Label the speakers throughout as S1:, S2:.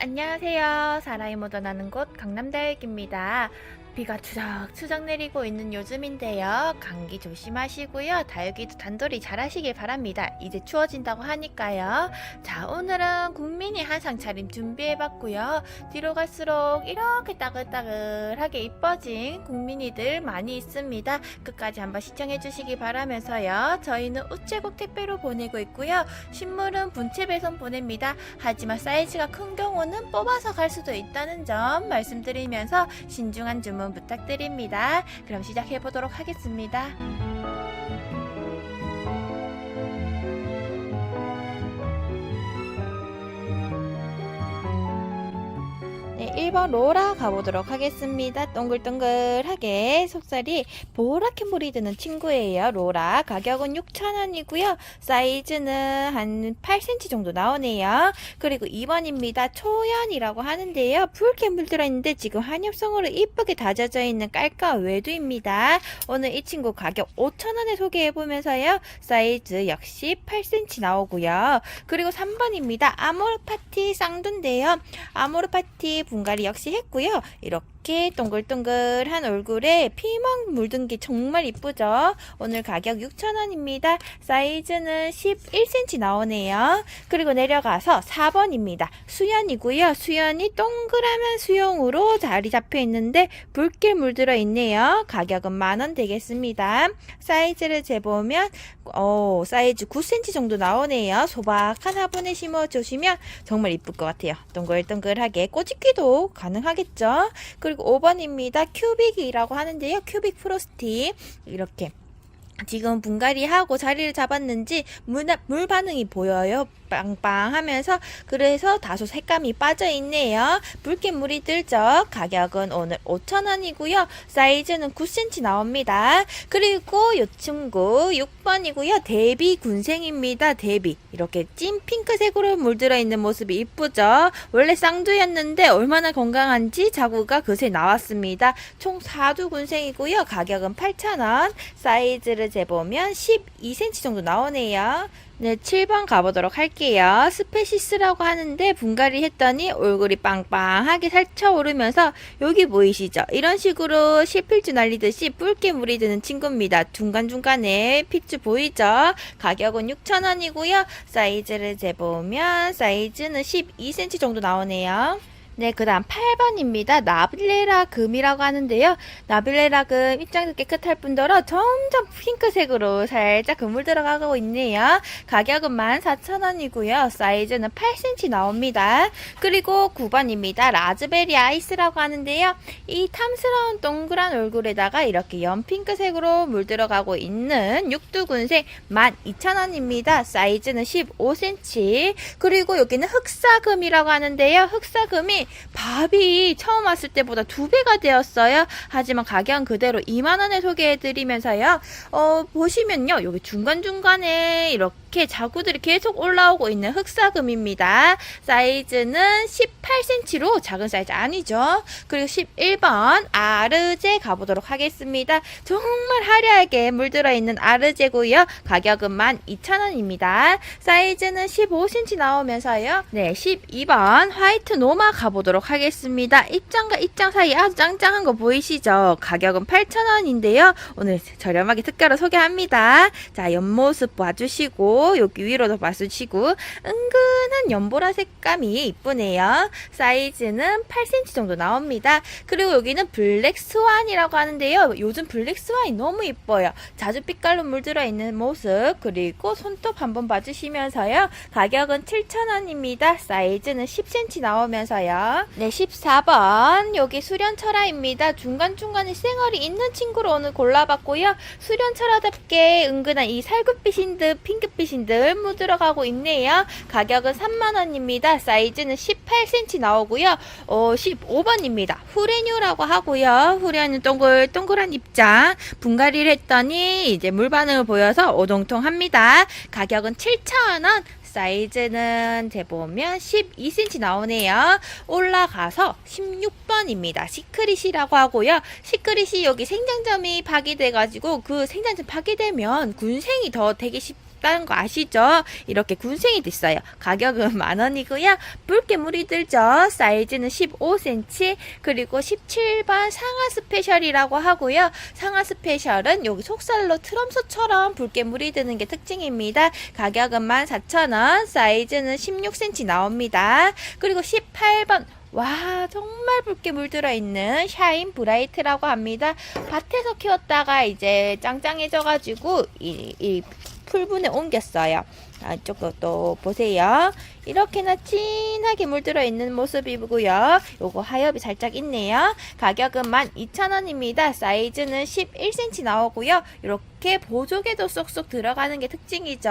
S1: 안녕하세요. 사라이 묻어나는 곳 강남다육입니다. 비가 추적추적 내리고 있는 요즘인데요. 감기 조심하시고요. 다육이도 단돌이 잘 하시길 바랍니다. 이제 추워진다고 하니까요. 자, 오늘은 국민이 한상 차림 준비해봤고요. 뒤로 갈수록 이렇게 따글따글하게 이뻐진 국민이들 많이 있습니다. 끝까지 한번 시청해주시기 바라면서요. 저희는 우체국 택배로 보내고 있고요. 식물은 분체 배송 보냅니다. 하지만 사이즈가 큰 경우는 뽑아서 갈 수도 있다는 점 말씀드리면서 신중한 주문 부탁드립니다. 그럼 시작해 보도록 하겠습니다. 1번 로라 가보도록 하겠습니다. 동글동글하게 속살이 보라게 물이 드는 친구예요. 로라 가격은 6,000원이고요. 사이즈는 한 8cm 정도 나오네요. 그리고 2번입니다. 초연이라고 하는데요. 붉게 물들어 있는데 지금 한엽성으로 이쁘게 다져져 있는 깔깔 외두입니다. 오늘 이 친구 가격 5,000원에 소개해보면서요. 사이즈 역시 8cm 나오고요. 그리고 3번입니다. 아모르 파티 쌍두인데요. 아모르 파티 분 갈이 역시 했고요. 이렇게 동글동글한 얼굴에 피망 물든 게 정말 이쁘죠? 오늘 가격 6,000원입니다. 사이즈는 11cm 나오네요. 그리고 내려가서 4번입니다. 수연이고요. 수연이 동그라면 수영으로 자리 잡혀 있는데 붉게 물들어 있네요. 가격은 만원 되겠습니다. 사이즈를 재보면 어, 사이즈 9cm 정도 나오네요. 소박한 화분에 심어 주시면 정말 이쁠 것 같아요. 동글동글하게 꼬집기도 가능하겠죠. 그 리고 5번입니다. 큐빅이라고 하는데요. 큐빅 프로스티 이렇게 지금 분갈이 하고 자리를 잡았는지 물, 물 반응이 보여요. 빵빵하면서 그래서 다소 색감이 빠져 있네요. 붉게 물이 들죠. 가격은 오늘 5,000원이고요. 사이즈는 9cm 나옵니다. 그리고 이 친구 6번이고요. 데비 군생입니다. 데비 이렇게 찐 핑크색으로 물들어 있는 모습이 이쁘죠. 원래 쌍두였는데 얼마나 건강한지 자구가 그새 나왔습니다. 총 4두 군생이고요. 가격은 8,000원. 사이즈를 재보면 12cm 정도 나오네요. 네, 7번 가보도록 할게요. 스페시스라고 하는데 분갈이 했더니 얼굴이 빵빵하게 살쳐오르면서 여기 보이시죠? 이런 식으로 실필주 날리듯이 붉게 물이 드는 친구입니다. 중간중간에 핏줄 보이죠? 가격은 6,000원이고요. 사이즈를 재보면 사이즈는 12cm 정도 나오네요. 네, 그 다음 8번입니다. 나빌레라 금이라고 하는데요. 나빌레라 금 입장도 깨끗할 뿐더러 점점 핑크색으로 살짝 그물 들어가고 있네요. 가격은 14,000원이고요. 사이즈는 8cm 나옵니다. 그리고 9번입니다. 라즈베리 아이스라고 하는데요. 이 탐스러운 동그란 얼굴에다가 이렇게 연핑크색으로 물 들어가고 있는 육두군색 12,000원입니다. 사이즈는 15cm. 그리고 여기는 흑사금이라고 하는데요. 흑사금이 밥이 처음 왔을 때보다 두 배가 되었어요. 하지만 가격은 그대로 2만 원에 소개해드리면서요. 어, 보시면요. 여기 중간 중간에 이렇게 자구들이 계속 올라오고 있는 흑사금입니다. 사이즈는 18cm로 작은 사이즈 아니죠. 그리고 11번 아르제 가보도록 하겠습니다. 정말 화려하게 물들어 있는 아르제고요. 가격은 12,000원입니다. 사이즈는 15cm 나오면서요. 네, 12번 화이트 노마 가보도록 하겠습니다. 입장과 입장 사이 아주 짱짱한 거 보이시죠? 가격은 8,000원인데요. 오늘 저렴하게 특가로 소개합니다. 자, 옆모습 봐주시고 여기 위로도 봐주시고 은근한 연보라 색감이 이쁘네요. 사이즈는 8cm 정도 나옵니다. 그리고 여기는 블랙 스완이라고 하는데요. 요즘 블랙 스완이 너무 이뻐요. 자주 빛깔로 물들어 있는 모습 그리고 손톱 한번 봐주시면서요. 가격은 7,000원입니다. 사이즈는 10cm 나오면서요. 네, 14번 여기 수련철화입니다. 중간중간에 쌩얼이 있는 친구로 오늘 골라봤고요. 수련철화답게 은근한 이 살구빛인 듯 핑크빛 인듯 묻들어가고 있네요. 가격은 3만원입니다. 사이즈는 18cm 나오고요. 어, 15번입니다. 후레뉴라고 하고요. 후레뉴 동글동글한 입장. 분갈이를 했더니 이제 물 반응을 보여서 오동통합니다. 가격은 7,000원. 사이즈는 재보면 12cm 나오네요. 올라가서 16번입니다. 시크릿이라고 하고요. 시크릿이 여기 생장점이 파괴돼가지고 그 생장점 파괴되면 군생이 더 되기 쉽없 다는 거 아시죠? 이렇게 군생이 됐어요. 가격은 만 원이고요. 붉게 물이 들죠. 사이즈는 15cm 그리고 17번 상하 스페셜이라고 하고요. 상하 스페셜은 여기 속살로 트럼소처럼 붉게 물이 드는 게 특징입니다. 가격은 14,000원, 사이즈는 16cm 나옵니다. 그리고 18번 와 정말 붉게 물들어 있는 샤인 브라이트라고 합니다. 밭에서 키웠다가 이제 짱짱해져가지고 이, 이 풀분에 옮겼어요. 아, 이쪽 또 보세요. 이렇게나 진하게 물들어 있는 모습이고요. 요거 하엽이 살짝 있네요. 가격은 12,000원입니다. 사이즈는 11cm 나오고요. 이렇게 보조개도 쏙쏙 들어가는 게 특징이죠.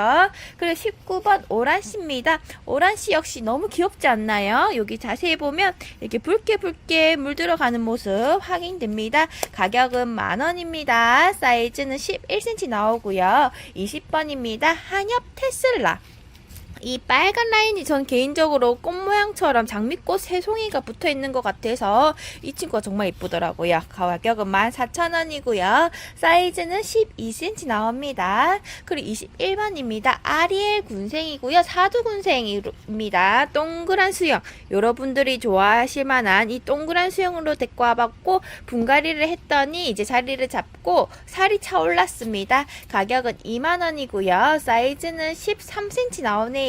S1: 그리고 19번 오란씨입니다. 오란씨 역시 너무 귀엽지 않나요? 여기 자세히 보면 이렇게 붉게 붉게 물들어 가는 모습 확인됩니다. 가격은 만원입니다. 사이즈는 11cm 나오고요. 20번입니다. 한엽 테슬 라. 이 빨간 라인이 전 개인적으로 꽃 모양처럼 장미꽃 세 송이가 붙어 있는 것 같아서 이 친구가 정말 이쁘더라고요. 가격은 14,000원이고요. 사이즈는 12cm 나옵니다. 그리고 21번입니다. 아리엘 군생이고요. 사두 군생입니다. 동그란 수영. 여러분들이 좋아하실 만한 이 동그란 수영으로 데리고 와봤고 분갈이를 했더니 이제 자리를 잡고 살이 차올랐습니다. 가격은 2만원이고요. 사이즈는 13cm 나오네요.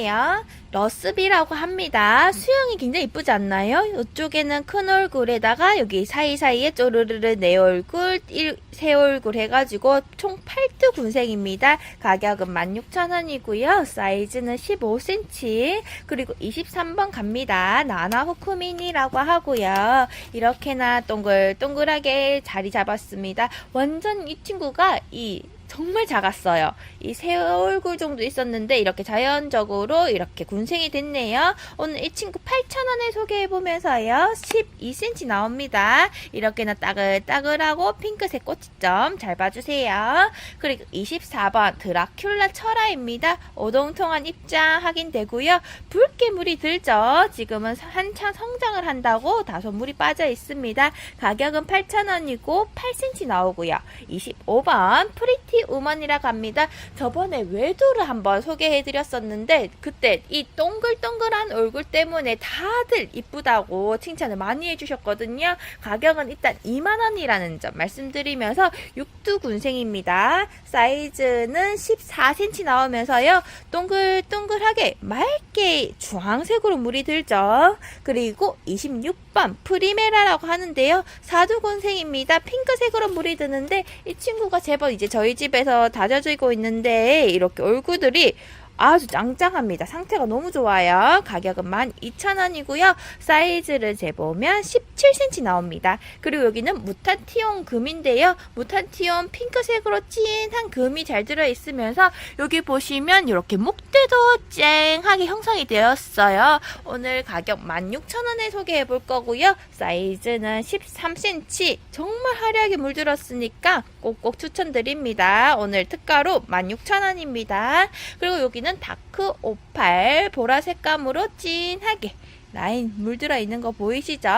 S1: 러스비라고 합니다. 수영이 굉장히 이쁘지 않나요? 이쪽에는 큰 얼굴에다가 여기 사이사이에 쪼르르르 네 얼굴, 일, 세 얼굴 해가지고 총 8두 군생입니다. 가격은 16,000원이고요. 사이즈는 15cm. 그리고 23번 갑니다. 나나호쿠민이라고 하고요. 이렇게나 동글동글하게 자리 잡았습니다. 완전 이 친구가 이 정말 작았어요. 이 새 얼굴 정도 있었는데 이렇게 자연적으로 이렇게 군생이 됐네요. 오늘 이 친구 8,000원에 소개해보면서요. 12cm 나옵니다. 이렇게나 따글따글하고 핑크색 꽃점 잘 봐주세요. 그리고 24번 드라큘라 철화입니다. 오동통한 입장 확인되고요. 붉게 물이 들죠. 지금은 한창 성장을 한다고 다소 물이 빠져 있습니다. 가격은 8,000원이고 8cm 나오고요. 25번 프리티 우먼이라고 합니다. 저번에 외도를 한번 소개해드렸었는데 그때 이 동글동글한 얼굴 때문에 다들 이쁘다고 칭찬을 많이 해주셨거든요. 가격은 일단 2만원이라는 점 말씀드리면서 육두군생입니다. 사이즈는 14cm 나오면서요. 동글동글하게 맑게 주황색으로 물이 들죠. 그리고 26 번 프리메라라고 하는데요. 사두군생입니다. 핑크색으로 물이 드는데 이 친구가 제법 이제 저희 집에서 다져지고 있는데 이렇게 얼굴들이 아주 짱짱합니다. 상태가 너무 좋아요. 가격은 12,000원이고요. 사이즈를 재보면 17cm 나옵니다. 그리고 여기는 무탄티온 금인데요. 무탄티온 핑크색으로 진한 금이 잘 들어있으면서 여기 보시면 이렇게 목대도 쨍하게 형성이 되었어요. 오늘 가격 16,000원에 소개해 볼 거고요. 사이즈는 13cm. 정말 화려하게 물들었으니까 꼭꼭 추천드립니다. 오늘 특가로 16,000원입니다. 그리고 여기는 다크 오팔 보라색 감으로 진하게 라인 물들어 있는 거 보이시죠?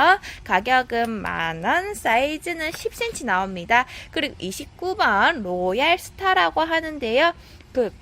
S1: 가격은 만원, 사이즈는 10cm 나옵니다. 그리고 29번 로얄 스타라고 하는데요. 그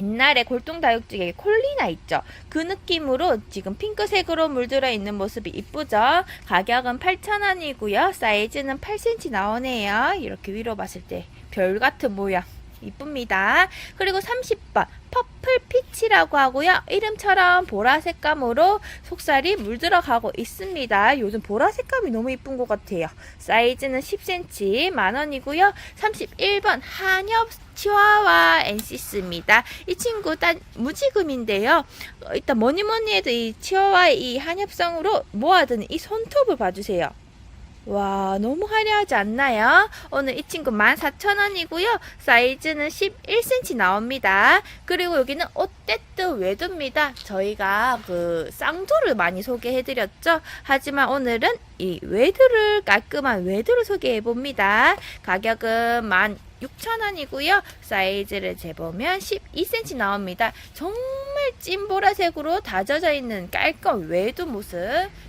S1: 옛날에 골동다육지에 콜리나 있죠. 그 느낌으로 지금 핑크색으로 물들어 있는 모습이 이쁘죠. 가격은 8,000원이고요. 사이즈는 8cm 나오네요. 이렇게 위로 봤을 때 별 같은 모양. 이쁩니다. 그리고 30번 퍼플 피치라고 하고요. 이름처럼 보라색 감으로 속살이 물들어가고 있습니다. 요즘 보라색 감이 너무 이쁜 것 같아요. 사이즈는 10cm 만원이고요. 31번 한엽 치와와 엔시스입니다. 이 친구 딴 무지금인데요. 어, 일단 뭐니 뭐니 해도 이 치와와의 이 한엽성으로 모아두는 이 손톱을 봐주세요. 와, 너무 화려하지 않나요? 오늘 이 친구 14,000원이고요. 사이즈는 11cm 나옵니다. 그리고 여기는 옷떼뜨 외두입니다. 저희가 그 쌍두를 많이 소개해드렸죠. 하지만 오늘은 이 외두를 깔끔한 외두를 소개해봅니다. 가격은 1 16,000원이고요. 사이즈를 재보면 12cm 나옵니다. 정말 찐 보라색으로 다져져 있는 깔끔 외두 모습.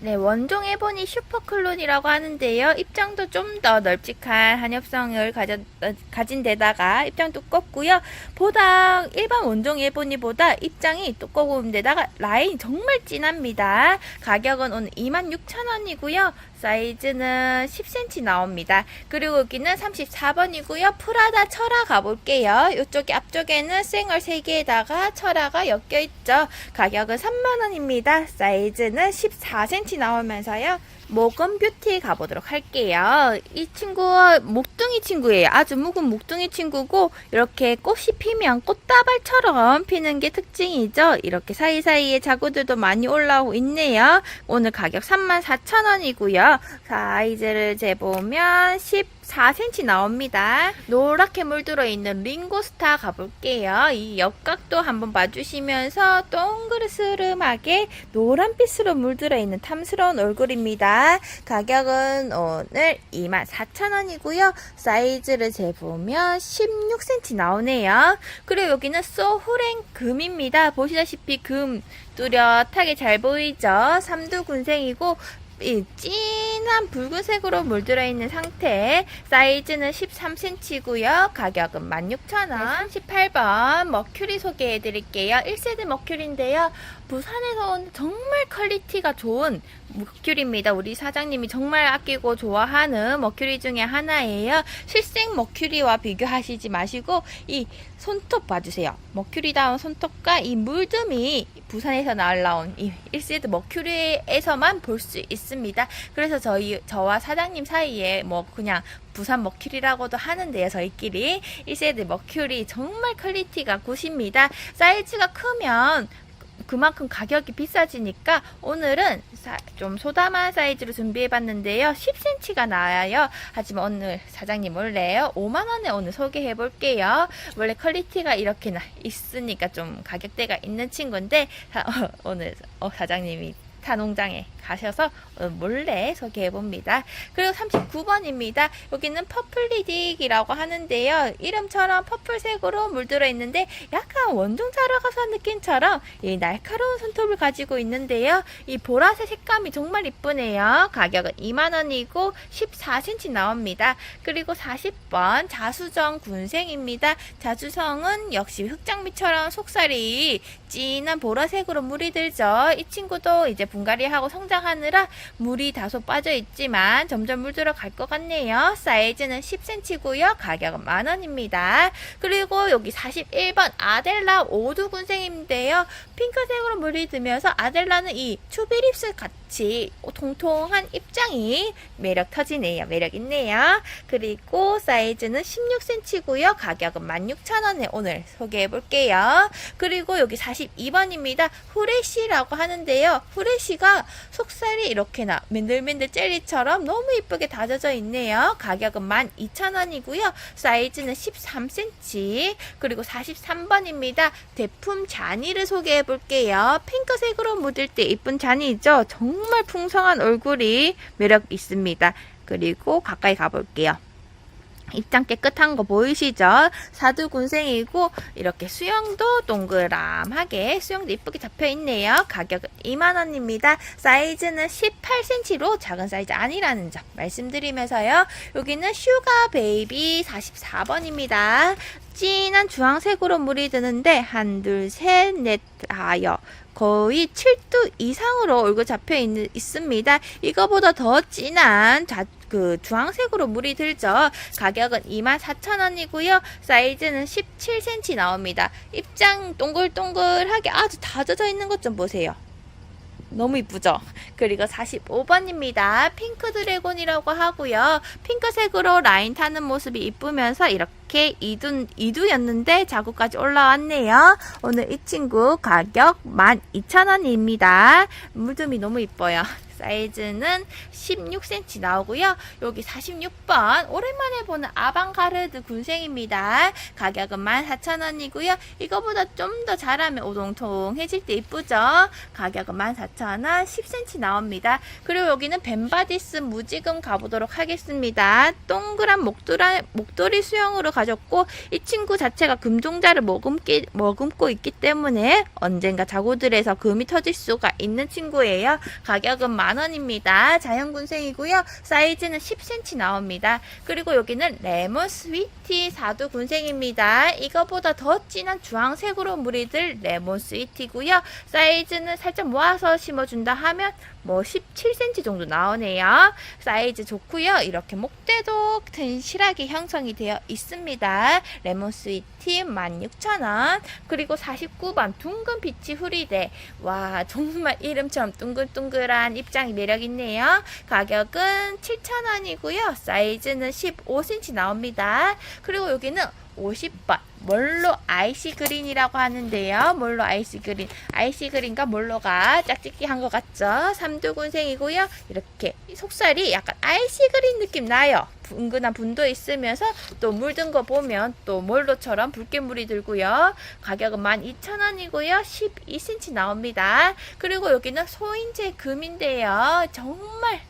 S1: 네, 원종 에보니 슈퍼클론이라고 하는데요. 입장도 좀 더 널찍한 한엽성을 가져, 어, 가진 데다가 입장 두껍고요. 보다 일반 원종 에보니보다 입장이 두꺼운 데다가 라인 정말 진합니다. 가격은 오늘 26,000원이고요. 사이즈는 10cm 나옵니다. 그리고 여기는 34번이고요. 프라다 철화 가볼게요. 이쪽에 앞쪽에는 쌩얼 3개에다가 철화가 엮여 있죠. 가격은 3만원입니다. 사이즈는 14cm 나오면서요. 모건 뷰티 가보도록 할게요. 이 친구 목둥이 친구예요. 아주 묵은 목둥이 친구고 이렇게 꽃이 피면 꽃다발처럼 피는 게 특징이죠. 이렇게 사이사이에 자구들도 많이 올라오고 있네요. 오늘 가격 34,000원이고요. 사이즈를 재보면 14cm 나옵니다. 노랗게 물들어 있는 링고스타 가볼게요. 이 옆각도 한번 봐주시면서 동그스름하게 노란빛으로 물들어 있는 탐스러운 얼굴입니다. 가격은 오늘 24,000원이고요. 사이즈를 재보면 16cm 나오네요. 그리고 여기는 소후랭 금입니다. 보시다시피 금 뚜렷하게 잘 보이죠? 삼두군생이고 이 진한 붉은색으로 물들어 있는 상태. 사이즈는 13cm고요. 가격은 16,000원. 38번 머큐리 소개해 드릴게요. 1세대 머큐리인데요. 부산에서 온 정말 퀄리티가 좋은 머큐리입니다. 우리 사장님이 정말 아끼고 좋아하는 머큐리 중에 하나예요. 실생 머큐리와 비교하시지 마시고 이 손톱 봐주세요. 머큐리다운 손톱과 이 물듬이 부산에서 날라온 이 1세대 머큐리에서만 볼 수 있습니다. 그래서 저희 저와 사장님 사이에 뭐 그냥 부산 머큐리라고도 하는데요. 저희끼리 1세대 머큐리 정말 퀄리티가 굿입니다. 사이즈가 크면 그만큼 가격이 비싸지니까 오늘은 사- 좀 소담한 사이즈로 준비해봤는데요. 10cm가 나와요. 하지만 오늘 사장님 몰래요. 5만원에 오늘 소개해볼게요. 원래 퀄리티가 이렇게 나 있으니까 좀 가격대가 있는 친구인데 사- 오늘 어, 사장님이 타 농장에 가셔서 어, 몰래 소개해 봅니다. 그리고 39번입니다. 여기는 퍼플리딕이라고 하는데요. 이름처럼 퍼플색으로 물들어 있는데 약간 원종 사러 가서 느낌처럼 이 날카로운 손톱을 가지고 있는데요. 이 보라색 색감이 정말 이쁘네요. 가격은 2만원이고 14cm 나옵니다. 그리고 40번 자수정 군생입니다. 자수성은 역시 흑장미처럼 속살이 진한 보라색으로 물이 들죠. 이 친구도 이제 분갈이하고 성장하느라 물이 다소 빠져 있지만 점점 물들어 갈 것 같네요. 사이즈는 10cm고요. 가격은 만 원입니다. 그리고 여기 41번 아델라 오두군생인데요. 핑크색으로 물이 들면서 아델라는 이 추비립스 같이 통통한 입장이 매력 터지네요. 매력 있네요. 그리고 사이즈는 16cm고요. 가격은 16,000원에 오늘 소개해 볼게요. 그리고 여기 42번입니다. 후레쉬라고 하는데요. 후레쉬가 속살이 이렇게나 맨들맨들 젤리처럼 너무 이쁘게 다져져 있네요. 가격은 12,000원이고요. 사이즈는 13cm. 그리고 43번입니다. 대품 자니를 소개해 볼게요. 핑크색으로 묻을 때 이쁜 자니죠. 정말 풍성한 얼굴이 매력 있습니다. 그리고 가까이 가볼게요. 입장 깨끗한 거 보이시죠? 사두군생이고 이렇게 수영도 동그람하게 수영도 이쁘게 잡혀 있네요. 가격은 2만원입니다. 사이즈는 18cm로 작은 사이즈 아니라는 점 말씀드리면서요. 여기는 슈가 베이비 44번입니다. 진한 주황색으로 물이 드는데 한, 둘, 셋, 넷, 다여 거의 7도 이상으로 얼굴 잡혀 있, 있습니다. 이거보다 더 진한 자, 그 주황색으로 물이 들죠. 가격은 24,000원이고요. 사이즈는 17cm 나옵니다. 입장 동글동글하게 아주 다져져 있는 것 좀 보세요. 너무 이쁘죠? 그리고 45번입니다. 핑크 드래곤이라고 하고요. 핑크색으로 라인 타는 모습이 이쁘면서 이렇게 이두, 이두였는데 자구까지 올라왔네요. 오늘 이 친구 가격 12,000원입니다. 물듬이 너무 이뻐요. 사이즈는 16cm 나오고요. 여기 46번 오랜만에 보는 아방가르드 군생입니다. 가격은 14,000원이고요. 이거보다 좀더 자라면 오동통해질 때 이쁘죠? 가격은 14,000원, 10cm 나옵니다. 그리고 여기는 벤바디스 무지금 가보도록 하겠습니다. 동그란 목도라, 목도리 수영으로 가 가졌고 이 친구 자체가 금종자를 머금기, 머금고 있기 때문에 언젠가 자구들에서 금이 터질 수가 있는 친구예요. 가격은 만 원입니다. 자연군생이고요. 사이즈는 10cm 나옵니다. 그리고 여기는 레몬 스위티 사두 군생입니다. 이거보다 더 진한 주황색으로 무리들 레몬 스위티고요. 사이즈는 살짝 모아서 심어준다 하면 뭐 17cm 정도 나오네요. 사이즈 좋고요. 이렇게 목대도 튼실하게 형성이 되어 있습니다. 레몬 스위티 16,000원. 그리고 49번 둥근 비치 후리대. 와, 정말 이름처럼 둥글둥글한 입장이 매력 있네요. 가격은 7,000원이고요. 사이즈는 15cm 나옵니다. 그리고 여기는 50번 몰로 아이시 그린이라고 하는데요. 몰로 아이시 그린. 아이시 그린과 몰로가 짝짓기 한 것 같죠? 삼두군생이고요. 이렇게 속살이 약간 아이시 그린 느낌 나요. 은근한 분도 있으면서 또 물든 거 보면 또 몰로처럼 붉게 물이 들고요. 가격은 12,000원이고요. 12cm 나옵니다. 그리고 여기는 소인재 금인데요. 정말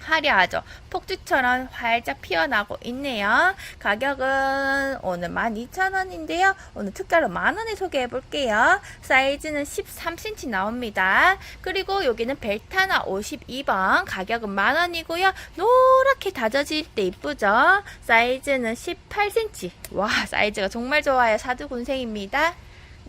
S1: 화려하죠. 폭주처럼 활짝 피어나고 있네요. 가격은 오늘 12,000원인데요. 오늘 특가로 만원에 소개해 볼게요. 사이즈는 13cm 나옵니다. 그리고 여기는 벨타나 52번 가격은 만원이고요. 노랗게 다져질 때 이쁘죠. 사이즈는 18cm. 와 사이즈가 정말 좋아요. 사두군생입니다.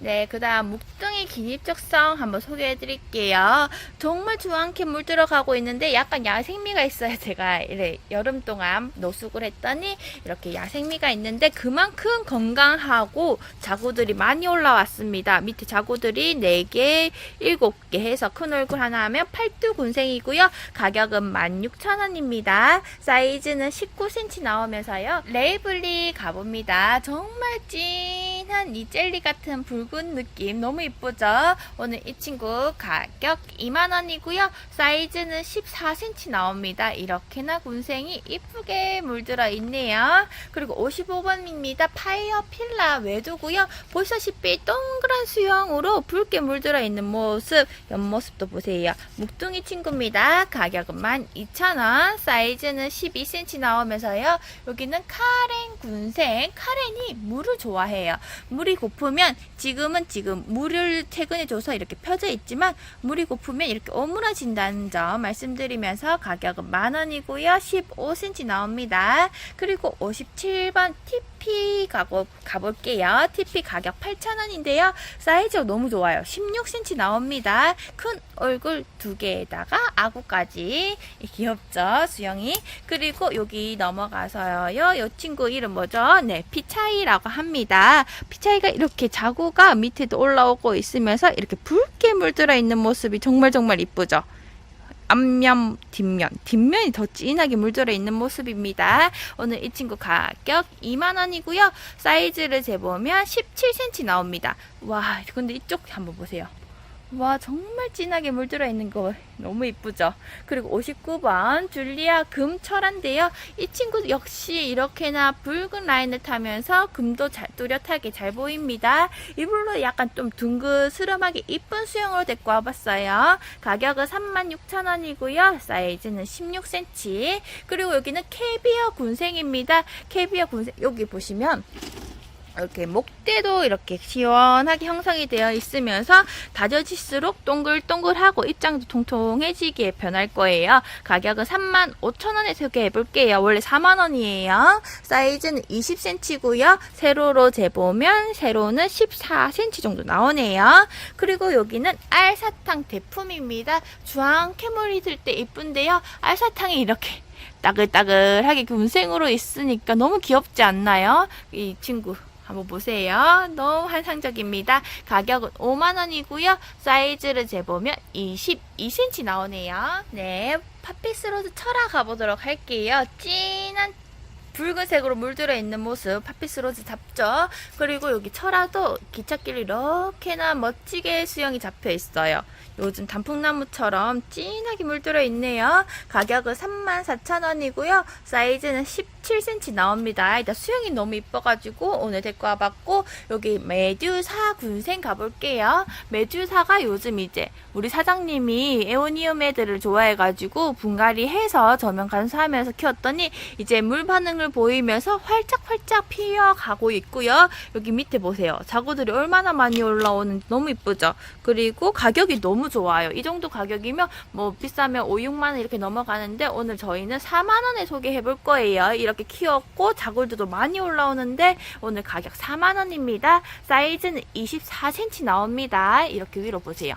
S1: 네, 그 다음 묵둥이 기립적성 한번 소개해 드릴게요. 정말 주황게 물들어가고 있는데 약간 야생미가 있어요. 제가 이래 여름 동안 노숙을 했더니 이렇게 야생미가 있는데 그만큼 건강하고 자구들이 많이 올라왔습니다. 밑에 자구들이 4개, 7개 해서 큰 얼굴 하나 하면 팔두군생이고요. 가격은 16,000원입니다. 사이즈는 19cm 나오면서요. 레이블리 가봅니다. 정말 진 한 이 젤리 같은 붉은 느낌 너무 이쁘죠? 오늘 이 친구 가격 2만원이고요. 사이즈는 14cm 나옵니다. 이렇게나 군생이 이쁘게 물들어 있네요. 그리고 55번입니다. 파이어 필라 외두고요. 보시다시피 동그란 수영으로 붉게 물들어 있는 모습, 옆모습도 보세요. 묵둥이 친구입니다. 가격은 12,000원, 사이즈는 12cm 나오면서요. 여기는 카렌 군생, 카렌이 물을 좋아해요. 물이 고프면 지금은 지금 물을 퇴근해 줘서 이렇게 펴져 있지만 물이 고프면 이렇게 오므라진다는 점 말씀드리면서 가격은 만 원이고요. 15cm 나옵니다. 그리고 57번 TP 가고, 가볼게요. TP 가격 8,000원인데요. 사이즈가 너무 좋아요. 16cm 나옵니다. 큰 얼굴 두 개에다가 아구까지 귀엽죠 수영이 그리고 여기 넘어가서요 이 친구 이름 뭐죠 네 피차이라고 합니다 피차이가 이렇게 자구가 밑에도 올라오고 있으면서 이렇게 붉게 물들어 있는 모습이 정말 정말 이쁘죠 앞면, 뒷면, 뒷면이 더 진하게 물들어 있는 모습입니다. 오늘 이 친구 가격 2만원이고요. 사이즈를 재보면 17cm 나옵니다. 와, 근데 이쪽 한번 보세요. 와 정말 진하게 물들어 있는 거 너무 이쁘죠? 그리고 59번 줄리아 금철한데요. 이 친구 역시 이렇게나 붉은 라인을 타면서 금도 잘, 뚜렷하게 잘 보입니다. 이불로 약간 좀 둥그스름하게 이쁜 수영으로 데리고 와봤어요. 가격은 36,000원이고요. 사이즈는 16cm 그리고 여기는 캐비어 군생입니다. 캐비어 군생 여기 보시면 이렇게 목대도 이렇게 시원하게 형성이 되어 있으면서 다져질수록 동글동글하고 입장도 통통해지게 변할 거예요. 가격은 35,000원에 소개해 볼게요. 원래 4만원이에요. 사이즈는 20cm고요. 세로로 재보면 세로는 14cm 정도 나오네요. 그리고 여기는 알사탕 대품입니다. 주황 캐물이 들 때 이쁜데요. 알사탕이 이렇게 따글따글하게 군생으로 있으니까 너무 귀엽지 않나요? 이 친구 한번 보세요. 너무 환상적입니다. 가격은 5만원이고요. 사이즈를 재보면 22cm 나오네요. 네, 파피스로드 철화 가보도록 할게요. 진한 붉은색으로 물들어 있는 모습 파피스로즈 잡죠. 그리고 여기 철화도 기찻길 이렇게나 멋지게 수영이 잡혀 있어요. 요즘 단풍나무처럼 진하게 물들어 있네요. 가격은 34,000원이고요. 사이즈는 10 17cm 나옵니다. 일단 수영이 너무 이뻐가지고 오늘 데리고 와봤고 여기 메듀사 군생 가볼게요. 메듀사가 요즘 이제 우리 사장님이 에오니움 애들을 좋아해가지고 분갈이 해서 저면 간수하면서 키웠더니 이제 물 반응을 보이면서 활짝활짝 피어가고 있고요. 여기 밑에 보세요. 자구들이 얼마나 많이 올라오는지 너무 이쁘죠? 그리고 가격이 너무 좋아요. 이 정도 가격이면 뭐 비싸면 5, 6만 원 이렇게 넘어가는데 오늘 저희는 4만 원에 소개해 볼 거예요. 이렇게 키웠고 자굴들도 많이 올라오는데 오늘 가격 4만 원입니다. 사이즈는 24cm 나옵니다. 이렇게 위로 보세요.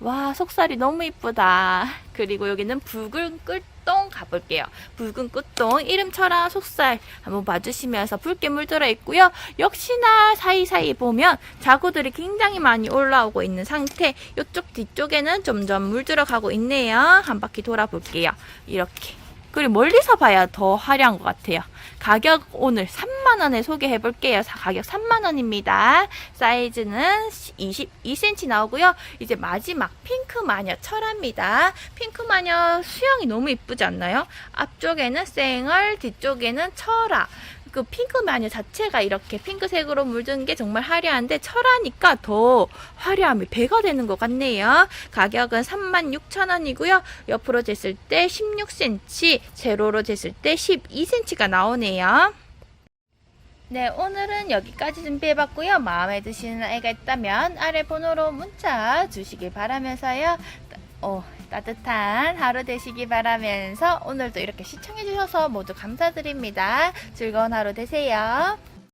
S1: 와 속살이 너무 이쁘다. 그리고 여기는 붉은 끝동 가볼게요. 붉은 끝동 이름처럼 속살 한번 봐주시면서 붉게 물들어 있고요. 역시나 사이사이 보면 자구들이 굉장히 많이 올라오고 있는 상태. 이쪽 뒤쪽에는 점점 물들어 가고 있네요. 한 바퀴 돌아볼게요. 이렇게. 그리고 멀리서 봐야 더 화려한 것 같아요. 가격 오늘 3만원에 소개해 볼게요. 사- 가격 3만원입니다. 사이즈는 22cm 나오고요. 이제 마지막 핑크 마녀 철합니다. 핑크 마녀 수영이 너무 이쁘지 않나요? 앞쪽에는 쌩얼, 뒤쪽에는 철화. 그 핑크 마녀 자체가 이렇게 핑크색으로 물든 게 정말 화려한데 철하니까 더 화려함이 배가 되는 것 같네요. 가격은 36,000원이고요. 옆으로 쟀을 때 16cm, 세로로 쟀을 때 12cm가 나오네요. 네, 오늘은 여기까지 준비해봤고요. 마음에 드시는 아이가 있다면 아래 번호로 문자 주시길 바라면서요. 어, 따뜻한 하루 되시기 바라면서 오늘도 이렇게 시청해주셔서 모두 감사드립니다. 즐거운 하루 되세요.